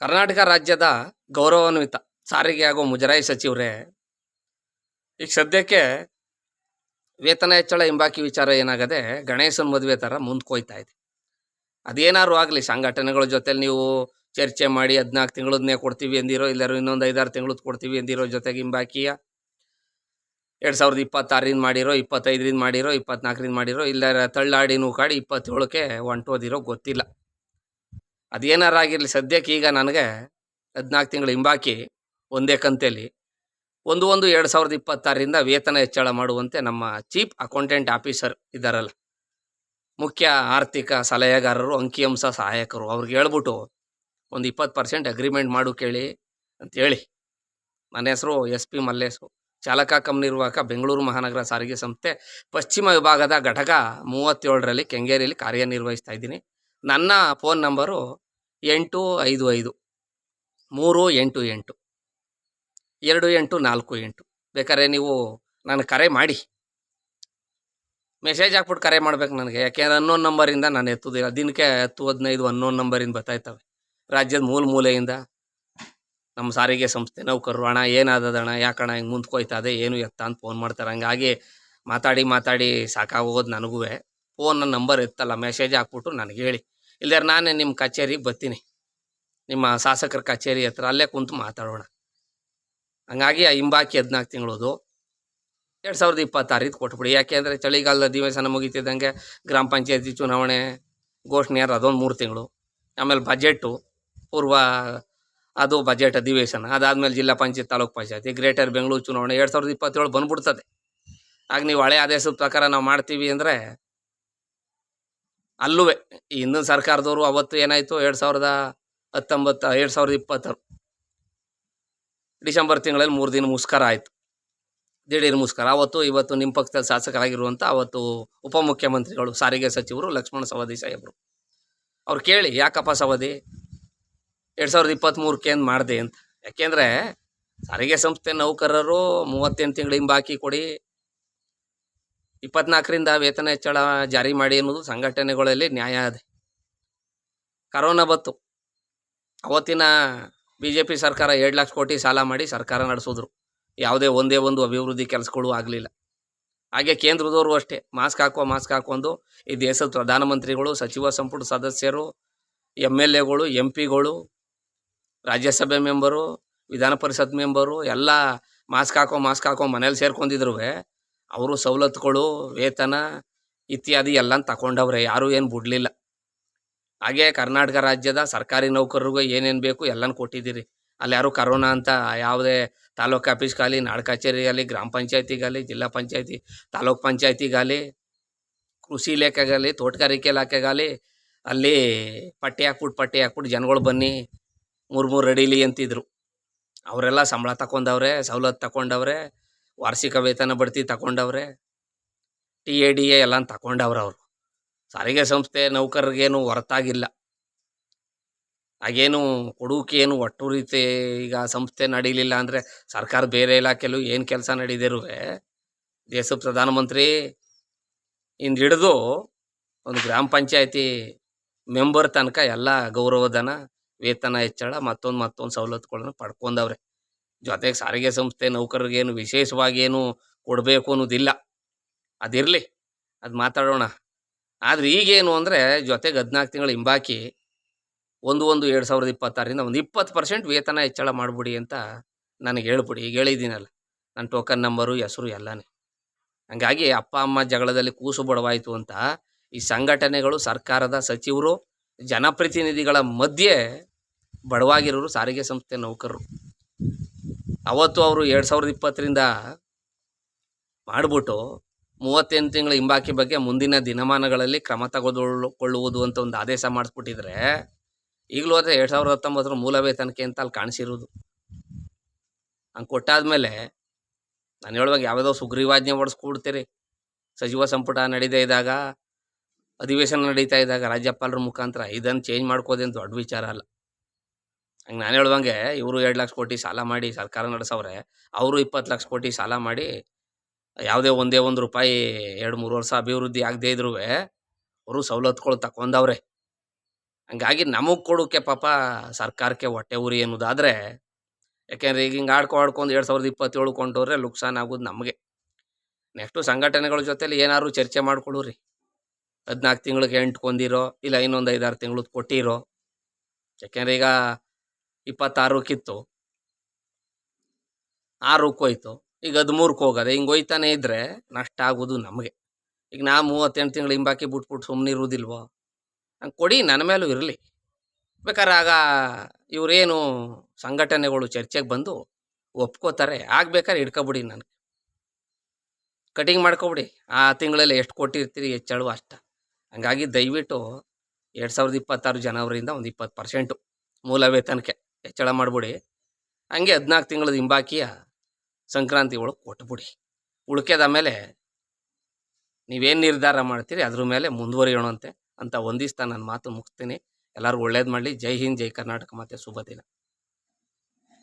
ಕರ್ನಾಟಕ ರಾಜ್ಯದ ಗೌರವಾನ್ವಿತ ಸಾರಿಗೆ ಹಾಗೂ ಮುಜರಾಯಿ ಸಚಿವರೇ, ಈಗ ಸದ್ಯಕ್ಕೆ ವೇತನ ಹೆಚ್ಚಳ ಹಿಂಬಾಕಿ ವಿಚಾರ ಏನಾಗದೆ ಗಣೇಶನ ಮದುವೆ ಥರ ಮುಂದ್ಕೋಯ್ತಾ ಇದೆ. ಅದೇನಾದ್ರು ಆಗಲಿ, ಸಂಘಟನೆಗಳ ಜೊತೆಲಿ ನೀವು ಚರ್ಚೆ ಮಾಡಿ ಹದಿನಾಲ್ಕು ತಿಂಗಳದನ್ನೇ ಕೊಡ್ತೀವಿ ಎಂದಿರೋ ಇಲ್ಲಾರು ಇನ್ನೊಂದು ಐದಾರು ತಿಂಗಳದ್ದು ಕೊಡ್ತೀವಿ ಎಂದಿರೋ ಜೊತೆಗೆ ಹಿಂಬಾಕಿಯ ಎರಡು ಸಾವಿರದ ಇಪ್ಪತ್ತಾರಿಂದ ಮಾಡಿರೋ, ಇಪ್ಪತ್ತೈದರಿಂದ ಮಾಡಿರೋ, ಇಪ್ಪತ್ನಾಲ್ಕರಿಂದ ಮಾಡಿರೋ ಇಲ್ಲ ತಳ್ಳಾಡಿ ಕಾಡಿ ಇಪ್ಪತ್ತೇಳಕ್ಕೆ ಹೊಂಟೋದಿರೋ ಗೊತ್ತಿಲ್ಲ. ಅದೇನಾರು ಆಗಿರಲಿ, ಸದ್ಯಕ್ಕೆ ಈಗ ನನಗೆ ಹದಿನಾಲ್ಕು ತಿಂಗಳು ಹಿಂಬಾಕಿ ಒಂದೇ ಕಂತೆಯಲ್ಲಿ ಒಂದು ಒಂದು ಎರಡು ಸಾವಿರದ ಇಪ್ಪತ್ತಾರರಿಂದ ವೇತನ ಹೆಚ್ಚಳ ಮಾಡುವಂತೆ ನಮ್ಮ ಚೀಫ್ ಅಕೌಂಟೆಂಟ್ ಆಫೀಸರ್ ಇದ್ದಾರಲ್ಲ. ಮುಖ್ಯ ಆರ್ಥಿಕ ಸಲಹೆಗಾರರು, ಅಂಕಿಅಂಶ ಸಹಾಯಕರು, ಅವ್ರಿಗೆ ಹೇಳ್ಬಿಟ್ಟು ಒಂದು ಇಪ್ಪತ್ತು ಪರ್ಸೆಂಟ್ ಅಗ್ರಿಮೆಂಟ್ ಮಾಡು ಕೇಳಿ ಅಂತೇಳಿ ನನ್ನ ಹೆಸರು ಎಸ್ ಪಿ ಮಲ್ಲೇಶು. ಚಾಲಕ ಕಮ್ ನಿರ್ವಾಹಕ, ಬೆಂಗಳೂರು ಮಹಾನಗರ ಸಾರಿಗೆ ಸಂಸ್ಥೆ, ಪಶ್ಚಿಮ ವಿಭಾಗದ ಘಟಕ ಮೂವತ್ತೇಳರಲ್ಲಿ ಕೆಂಗೇರಿಯಲ್ಲಿ ಕಾರ್ಯನಿರ್ವಹಿಸ್ತಾ ಇದ್ದೀನಿ. ನನ್ನ ಫೋನ್ ನಂಬರು ಎಂಟು ಐದು ಐದು, ಮೂರು ಎಂಟು ಎಂಟು, ಎರಡು ಎಂಟು ನಾಲ್ಕು ಎಂಟು. ಬೇಕಾದ್ರೆ ನೀವು ನಾನು ಕರೆ ಮಾಡಿ. ಮೆಸೇಜ್ ಹಾಕ್ಬಿಟ್ಟು ಕರೆ ಮಾಡ್ಬೇಕು ನನಗೆ. ಯಾಕೆಂದ್ರೆ ಅನ್ನೋನ್ ನಂಬರಿಂದ ನಾನು ಎತ್ತುದಿಲ್ಲ. ದಿನಕ್ಕೆ ಹತ್ತು, ಹದಿನೈದು ಅನ್ನೋನ್ ನಂಬರಿಂದ ಬರ್ತಾಯಿರ್ತವೆ ರಾಜ್ಯದ ಮೂಲ ಮೂಲೆಯಿಂದ ನಮ್ಮ ಸಾರಿಗೆ ಸಂಸ್ಥೆ ನೌಕರರು ಅಣ್ಣ ಏನಾದದಣ್ಣ ಯಾಕಣ್ಣ ಹಿಂಗೆ ಮುಂದ್ಕೋಯ್ತದೆ, ಏನು ಎತ್ತ ಅಂತ ಫೋನ್ ಮಾಡ್ತಾರೆ. ಹಂಗಾಗಿ ಮಾತಾಡಿ ಮಾತಾಡಿ ಸಾಕಾಗೋದು ನನಗೂ ಫೋನ್ ನಂಬರ್ ಎತ್ತಲ್ಲ. ಮೆಸೇಜ್ ಹಾಕ್ಬಿಟ್ಟು ನನಗೆ ಹೇಳಿ. ಇಲ್ದಾರೆ ನಾನೇ ನಿಮ್ಮ ಕಚೇರಿಗೆ ಬರ್ತೀನಿ. ನಿಮ್ಮ ಶಾಸಕರ ಕಚೇರಿ ಹತ್ರ ಅಲ್ಲೇ ಕುಂತು ಮಾತಾಡೋಣ. ಹಂಗಾಗಿ ಆ ಹಿಂಬಾಕಿ ಹದಿನಾಲ್ಕು ತಿಂಗಳದು ಎರಡು ಸಾವಿರದ ಇಪ್ಪತ್ತಾರಿದ್ದು ಕೊಟ್ಬಿಡಿ. ಯಾಕೆಂದರೆ ಚಳಿಗಾಲದ ಅಧಿವೇಶನ ಮುಗಿತಿದ್ದಂಗೆ ಗ್ರಾಮ ಪಂಚಾಯತಿ ಚುನಾವಣೆ ಘೋಷಣೆ ಅದೊಂದು ಮೂರು ತಿಂಗಳು. ಆಮೇಲೆ ಬಜೆಟು ಪೂರ್ವ ಅದು ಬಜೆಟ್ ಅಧಿವೇಶನ, ಅದಾದಮೇಲೆ ಜಿಲ್ಲಾ ಪಂಚಾಯತ್, ತಾಲೂಕು ಪಂಚಾಯತಿ, ಗ್ರೇಟರ್ ಬೆಂಗಳೂರು ಚುನಾವಣೆ ಎರಡು ಸಾವಿರದ ಇಪ್ಪತ್ತೇಳು ಬಂದ್ಬಿಡ್ತದೆ. ಆಗ ನೀವು ಹಳೆ ಆದೇಶದ ಪ್ರಕಾರ ನಾವು ಮಾಡ್ತೀವಿ ಅಂದರೆ ಅಲ್ಲೂ ಹಿಂದಿನ ಸರ್ಕಾರದವರು ಅವತ್ತು ಏನಾಯಿತು? ಎರಡು ಸಾವಿರದ ಹತ್ತೊಂಬತ್ತು, ಎರಡು ಸಾವಿರದ ಇಪ್ಪತ್ತಾರು ಡಿಸೆಂಬರ್ ತಿಂಗಳಲ್ಲಿ ಮೂರು ದಿನ ಮುಸ್ಕರ ಆಯಿತು. ದಿಢೀರ್ ಮುಸ್ಕರ. ಅವತ್ತು ಇವತ್ತು ನಿಮ್ಮ ಪಕ್ಷದ ಶಾಸಕರಾಗಿರುವಂಥ ಅವತ್ತು ಉಪಮುಖ್ಯಮಂತ್ರಿಗಳು, ಸಾರಿಗೆ ಸಚಿವರು, ಲಕ್ಷ್ಮಣ ಸವದಿ ಸಾಹೇಬರು. ಅವ್ರು ಕೇಳಿ, ಯಾಕಪ್ಪ ಸವದಿ? ಎರಡು ಸಾವಿರದ ಇಪ್ಪತ್ತ್ಮೂರಕ್ಕೆ ಏನು ಮಾಡಿದೆ ಅಂತ. ಯಾಕೆಂದರೆ, ಸಾರಿಗೆ ಸಂಸ್ಥೆ ನೌಕರರು ಮೂವತ್ತೆಂಟು ತಿಂಗಳಿಂದ ಹಿಂಬಾಕಿ ಕೊಡಿ ಇಪ್ಪತ್ನಾಲ್ಕರಿಂದ ವೇತನ ಹೆಚ್ಚಳ ಜಾರಿ ಮಾಡಿ ಅನ್ನೋದು ಸಂಘಟನೆಗಳಲ್ಲಿ ನ್ಯಾಯ ಅದೇ. ಕರೋನಾ ಬತ್ತು ಅವತ್ತಿನ ಬಿ ಜೆ ಪಿ ಸರ್ಕಾರ ಎರಡು ಲಕ್ಷ ಕೋಟಿ ಸಾಲ ಮಾಡಿ ಸರ್ಕಾರ ನಡೆಸಿದ್ರು. ಯಾವುದೇ ಒಂದೇ ಒಂದು ಅಭಿವೃದ್ಧಿ ಕೆಲಸಗಳು ಆಗಲಿಲ್ಲ. ಹಾಗೆ ಕೇಂದ್ರದವರು ಅಷ್ಟೇ, ಮಾಸ್ಕ್ ಹಾಕೋ ಮಾಸ್ಕ್ ಹಾಕೊಂಡು ಈ ದೇಶದ ಪ್ರಧಾನಮಂತ್ರಿಗಳು, ಸಚಿವ ಸಂಪುಟ ಸದಸ್ಯರು ಎಂ ಎಲ್ ಎಗಳು ಎಂ ಪಿಗಳು ರಾಜ್ಯಸಭೆ ಮೆಂಬರು, ವಿಧಾನ ಪರಿಷತ್ ಮೆಂಬರು, ಎಲ್ಲ ಮಾಸ್ಕ್ ಹಾಕೋ ಮಾಸ್ಕ್ ಹಾಕೋ ಮನೇಲಿ ಸೇರ್ಕೊಂಡಿದ್ರು ಅವರು ಸವಲತ್ತುಗಳು, ವೇತನ ಇತ್ಯಾದಿ ಎಲ್ಲ ತಗೊಂಡವ್ರೆ ಯಾರೂ ಏನು ಬಿಡಲಿಲ್ಲ. ಹಾಗೆ ಕರ್ನಾಟಕ ರಾಜ್ಯದ ಸರ್ಕಾರಿ ನೌಕರರಿಗೂ ಏನೇನು ಬೇಕು ಎಲ್ಲನೂ ಕೊಟ್ಟಿದ್ದೀರಿ. ಅಲ್ಲಿ ಯಾರು ಕರೋನಾ ಅಂತ ಯಾವುದೇ ತಾಲೂಕು ಆಫೀಸ್ಗಾಗಲಿ, ನಾಡ ಕಚೇರಿಗಾಗಲಿ ಗ್ರಾಮ ಪಂಚಾಯತಿಗಾಗಲಿ, ಜಿಲ್ಲಾ ಪಂಚಾಯತಿ, ತಾಲೂಕ್ ಪಂಚಾಯತಿಗಾಗಲಿ, ಕೃಷಿ ಇಲಾಖೆಗಾಗಲಿ, ತೋಟಗಾರಿಕೆ ಇಲಾಖೆಗಾಗಲಿ, ಅಲ್ಲಿ ಪಟ್ಟಿ ಹಾಕ್ಬಿಟ್ಟು ಪಟ್ಟಿ ಹಾಕ್ಬಿಟ್ಟು ಜನಗಳು ಬನ್ನಿ, ಮೂರು ಮೂರು ರೆಡಿಲಿ ಅಂತಿದ್ರು. ಅವರೆಲ್ಲ ಸಂಬಳ ತಗೊಂಡವ್ರೆ ಸವಲತ್ತು ತಗೊಂಡವ್ರೆ ವಾರ್ಷಿಕ ವೇತನ ಬಡ್ತಿ ತಗೊಂಡವ್ರೆ, ಟಿ ಎ, ಡಿ ಎ ಎಲ್ಲ ತಗೊಂಡವ್ರೆ ಅವರು. ಸಾರಿಗೆ ಸಂಸ್ಥೆ ನೌಕರರಿಗೇನು ಹೊರತಾಗಿಲ್ಲ. ಹಾಗೇನು ಕೊಡುವಿಕೇನು ಒಟ್ಟು ರೀತಿ ಈಗ ಸಂಸ್ಥೆ ನಡೀಲಿಲ್ಲ ಅಂದರೆ ಸರ್ಕಾರ ಬೇರೆ ಇಲಾಖೆಲು ಏನು ಕೆಲಸ ನಡೀದಿರುವೆ? ದೇಶ ಪ್ರಧಾನಮಂತ್ರಿ ಇಂದ ಹಿಡಿದು ಒಂದು ಗ್ರಾಮ ಪಂಚಾಯತಿ ಮೆಂಬರ್ ತನಕ ಎಲ್ಲ ಗೌರವಧನ, ವೇತನ ಹೆಚ್ಚಳ, ಮತ್ತೊಂದು ಮತ್ತೊಂದು ಸವಲತ್ತುಗಳನ್ನ ಪಡ್ಕೊಂಡವ್ರೆ. ಜೊತೆಗೆ ಸಾರಿಗೆ ಸಂಸ್ಥೆ ನೌಕರರಿಗೇನು ವಿಶೇಷವಾಗೇನು ಕೊಡಬೇಕು ಅನ್ನೋದಿಲ್ಲ. ಅದಿರಲಿ, ಅದು ಮಾತಾಡೋಣ. ಆದರೆ ಈಗೇನು ಅಂದರೆ ಜೊತೆಗೆ ಹದಿನಾಲ್ಕು ತಿಂಗಳು ಹಿಂಬಾಕಿ ಒಂದು ಒಂದು ಎರಡು ಸಾವಿರದ ಇಪ್ಪತ್ತಾರರಿಂದ ಒಂದು ಇಪ್ಪತ್ತು ಪರ್ಸೆಂಟ್ ವೇತನ ಹೆಚ್ಚಳ ಮಾಡಿಬಿಡಿ ಅಂತ ನನಗೆ ಹೇಳ್ಬಿಡಿ. ಈಗ ಹೇಳಿದ್ದೀನಲ್ಲ, ನನ್ನ ಟೋಕನ್ ನಂಬರು ಹೆಸರು ಎಲ್ಲನೇ. ಹಂಗಾಗಿ ಅಪ್ಪ, ಅಮ್ಮ ಜಗಳದಲ್ಲಿ ಕೂಸು ಬಡವಾಯಿತು ಅಂತ ಈ ಸಂಘಟನೆಗಳು, ಸರ್ಕಾರದ ಸಚಿವರು, ಜನಪ್ರತಿನಿಧಿಗಳ ಮಧ್ಯೆ ಬಡವಾಗಿರೋರು ಸಾರಿಗೆ ಸಂಸ್ಥೆ ನೌಕರರು. ಅವತ್ತು ಅವರು ಎರಡು ಸಾವಿರದ ಇಪ್ಪತ್ತರಿಂದ ಮಾಡಿಬಿಟ್ಟು ಮೂವತ್ತೆಂಟು ತಿಂಗಳ ಹಿಂಬಾಕಿ ಬಗ್ಗೆ ಮುಂದಿನ ದಿನಮಾನಗಳಲ್ಲಿ ಕ್ರಮ ತೆಗೆದುಕೊಳ್ಳುವುದು ಅಂತ ಒಂದು ಆದೇಶ ಮಾಡಿಸ್ಬಿಟ್ಟಿದ್ರೆ, ಈಗಲೂ ಅದೇ ಎರಡು ಸಾವಿರದ ಹತ್ತೊಂಬತ್ತರ ಮೂಲ ವೇತನಕ್ಕೆ ಅಂತ ಅಲ್ಲಿ ಕಾಣಿಸಿರೋದು. ಹಂಗೆ ಕೊಟ್ಟಾದ್ಮೇಲೆ ನಾನು ಹೇಳುವಾಗ ಯಾವುದೋ ಸುಗ್ರೀವಾಜ್ಞೆ ಹೊಡೆಸ್ಕೊಡ್ತೀರಿ. ಸಚಿವ ಸಂಪುಟ ನಡೀತಾ ಇದ್ದಾಗ, ಅಧಿವೇಶನ ನಡೀತಾ ಇದ್ದಾಗ ರಾಜ್ಯಪಾಲರ ಮುಖಾಂತರ ಇದನ್ನು ಚೇಂಜ್ ಮಾಡ್ಕೋದೇನು ದೊಡ್ಡ ವಿಚಾರ ಅಲ್ಲ. ಹಂಗೆ ನಾನು ಹೇಳ್ದಂಗೆ ಇವರು ಎರಡು ಲಕ್ಷ ಕೋಟಿ ಸಾಲ ಮಾಡಿ ಸರ್ಕಾರ ನಡೆಸವ್ರೆ, ಅವರು ಇಪ್ಪತ್ತು ಲಕ್ಷ ಕೋಟಿ ಸಾಲ ಮಾಡಿ ಯಾವುದೇ ಒಂದೇ ಒಂದು ರೂಪಾಯಿ ಎರಡು ಮೂರು ವರ್ಷ ಅಭಿವೃದ್ಧಿ ಆಗದೇ ಇದ್ರೂ ಅವರು ಸವಲತ್ತುಗಳು ತಕೊಂಡವ್ರೆ ಹಂಗಾಗಿ ನಮಗೆ ಕೊಡೋಕ್ಕೆ ಪಾಪ ಸರ್ಕಾರಕ್ಕೆ ಹೊಟ್ಟೆ ಊರಿ ಅನ್ನೋದಾದರೆ, ಯಾಕೆಂದ್ರೆ ಈಗ ಹಿಂಗೆ ಆಡ್ಕೊ ಆಡ್ಕೊಂಡು ಎರಡು ಸಾವಿರದ ಇಪ್ಪತ್ತೇಳು ಕೊಂಡವ್ರೆ ಲುಕ್ಸಾನ್ ಆಗೋದು ನಮಗೆ. ನೆಕ್ಸ್ಟು ಸಂಘಟನೆಗಳ ಜೊತೆಲಿ ಏನಾದ್ರು ಚರ್ಚೆ ಮಾಡ್ಕೊಳ್ಳ್ರಿ ಹದಿನಾಲ್ಕು ತಿಂಗಳಿಗೆ ಎಂಟು ಕೊಂದಿರೋ, ಇಲ್ಲ ಇನ್ನೊಂದು ಐದಾರು ತಿಂಗಳದ್ದು ಕೊಟ್ಟಿರೋ. ಯಾಕೆಂದ್ರೆ ಈಗ ಇಪ್ಪತ್ತಾರಕ್ಕಿತ್ತು ಆರಕ್ಕೆ ಹೋಯ್ತು ಈಗ ಹದಿಮೂರಕ್ಕೆ ಹೋಗೋದೆ ಹಿಂಗೆ ಹೋಯ್ತಾನೆ ಇದ್ದರೆ ನಷ್ಟ ಆಗೋದು ನಮಗೆ. ಈಗ ನಾ ಮೂವತ್ತೆಂಟು ತಿಂಗಳು ಹಿಂಬಾಕಿ ಬಿಟ್ಬಿಟ್ಟು ಸುಮ್ಮನೆ ಇರುವುದಿಲ್ವೋ ಹಂಗೆ ಕೊಡಿ, ನನ್ನ ಮೇಲೂ ಇರಲಿ. ಬೇಕಾದ್ರೆ ಆಗ ಇವರೇನು ಸಂಘಟನೆಗಳು ಚರ್ಚೆಗೆ ಬಂದು ಒಪ್ಕೋತಾರೆ. ಆಗ್ಬೇಕಾದ್ರೆ ಹಿಡ್ಕೊಬಿಡಿ ನನಗೆ. ಕಟಿಂಗ್ ಮಾಡ್ಕೊಬಿಡಿ. ಆ ತಿಂಗಳಲ್ಲಿ ಎಷ್ಟು ಕೊಟ್ಟಿರ್ತೀರಿ ಹೆಚ್ಚಳು ಅಷ್ಟ. ಹಂಗಾಗಿ ದಯವಿಟ್ಟು ಎರಡು ಸಾವಿರದ ಇಪ್ಪತ್ತಾರು ಜನವರಿಯಿಂದ ಒಂದು ಇಪ್ಪತ್ತು ಪರ್ಸೆಂಟು ಮೂಲ ವೇತನಕ್ಕೆ ಹೆಚ್ಚಳ ಮಾಡಿಬಿಡಿ. ಹಂಗೆ ಹದಿನಾಲ್ಕು ತಿಂಗಳ ಹಿಂಬಾಕಿಯ ಸಂಕ್ರಾಂತಿ ಒಳಗೆ ಕೊಟ್ಬಿಡಿ. ಉಳ್ಕೆದ ಮೇಲೆ ನೀವೇನು ನಿರ್ಧಾರ ಮಾಡ್ತೀರಿ? ಅದ್ರ ಮೇಲೆ ಮುಂದುವರಿಯೋಣಂತೆ ಅಂತ ಒಂದಿಸ್ತಾ ನನ್ನ ಮಾತು ಮುಗಿಸ್ತೀನಿ. ಎಲ್ಲರೂ ಒಳ್ಳೇದು ಮಾಡಲಿ. ಜೈ ಹಿಂದ್, ಜೈ ಕರ್ನಾಟಕ. ಮತ್ತೆ ಶುಭ ದಿನ.